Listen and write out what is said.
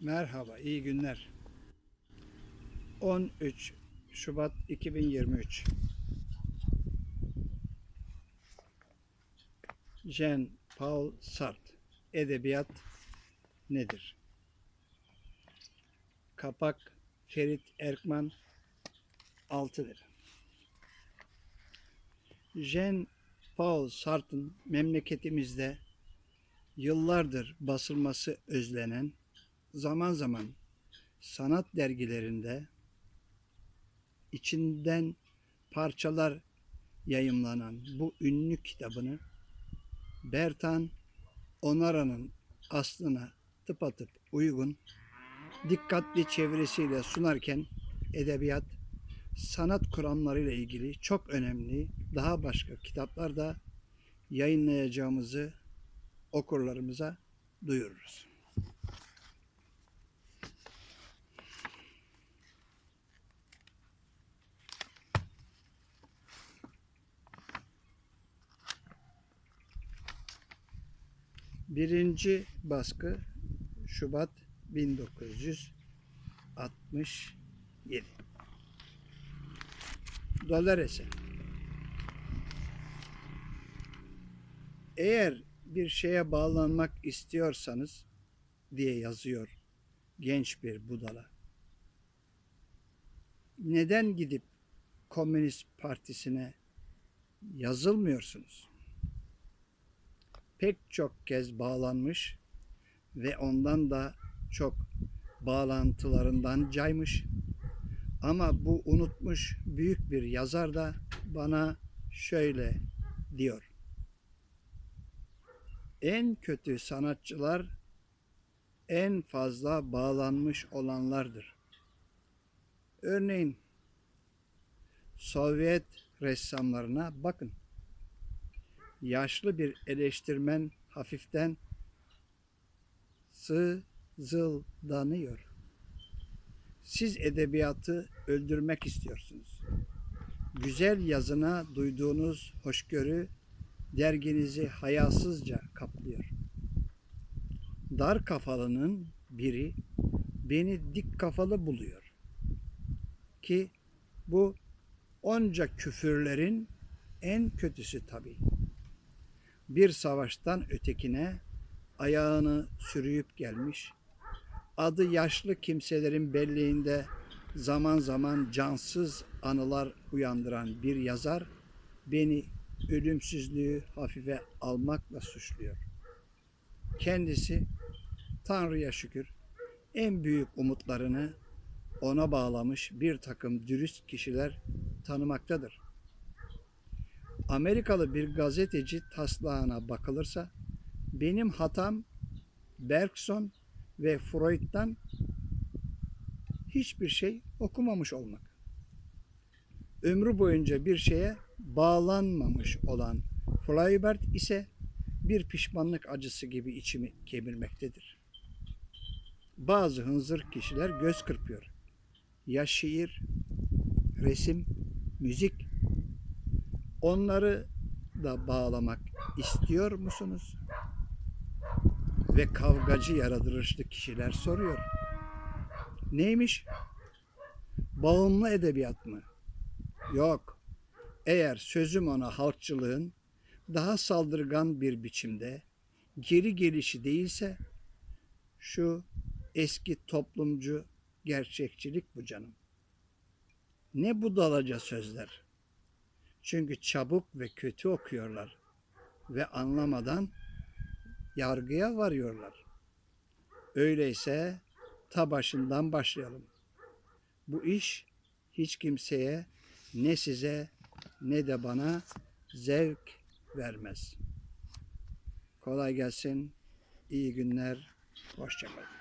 Merhaba, iyi günler. 13 Şubat 2023. Jean Paul Sartre. Edebiyat nedir? Kapak Ferit Erkman 6 lira. Jean Paul Sartre'ın memleketimizde yıllardır basılması özlenen zaman zaman sanat dergilerinde içinden parçalar yayımlanan bu ünlü kitabını Bertan Onara'nın aslına tıpatıp uygun dikkatli çevresiyle sunarken edebiyat sanat kuramlarıyla ilgili çok önemli daha başka kitaplar da yayınlayacağımızı okurlarımıza duyururuz. Birinci baskı Şubat 1967. Dolares'e. Eğer bir şeye bağlanmak istiyorsanız diye yazıyor genç bir budala. Neden gidip Komünist Partisi'ne yazılmıyorsunuz? Pek çok kez bağlanmış ve ondan da çok bağlantılarından caymış. Ama bu unutmuş büyük bir yazar da bana şöyle diyor. En kötü sanatçılar en fazla bağlanmış olanlardır. Örneğin Sovyet ressamlarına bakın. Yaşlı bir eleştirmen hafiften sızıldanıyor. Siz edebiyatı öldürmek istiyorsunuz. Güzel yazına duyduğunuz hoşgörü derginizi hayasızca kaplıyor. Dar kafalının biri beni dik kafalı buluyor. Ki bu onca küfürlerin en kötüsü tabii. Bir savaştan ötekine ayağını sürüyüp gelmiş, adı yaşlı kimselerin belleğinde zaman zaman cansız anılar uyandıran bir yazar beni ölümsüzlüğü hafife almakla suçluyor. Kendisi Tanrı'ya şükür en büyük umutlarını ona bağlamış bir takım dürüst kişiler tanımaktadır. Amerikalı bir gazeteci taslağına bakılırsa benim hatam Bergson ve Freud'dan hiçbir şey okumamış olmak. Ömrü boyunca bir şeye bağlanmamış olan Flaubert ise bir pişmanlık acısı gibi içimi kemirmektedir. Bazı hınzır kişiler göz kırpıyor. Ya şiir, resim, müzik onları da bağlamak istiyor musunuz? Ve kavgacı yaratılışlı kişiler soruyor. Neymiş? Bağımlı edebiyat mı? Yok. Eğer sözüm ona halkçılığın daha saldırgan bir biçimde geri gelişi değilse şu eski toplumcu gerçekçilik bu canım. Ne budalaca sözler. Çünkü çabuk ve kötü okuyorlar ve anlamadan yargıya varıyorlar. Öyleyse ta başından başlayalım. Bu iş hiç kimseye ne size ne de bana zevk vermez. Kolay gelsin. İyi günler. Hoşçakalın.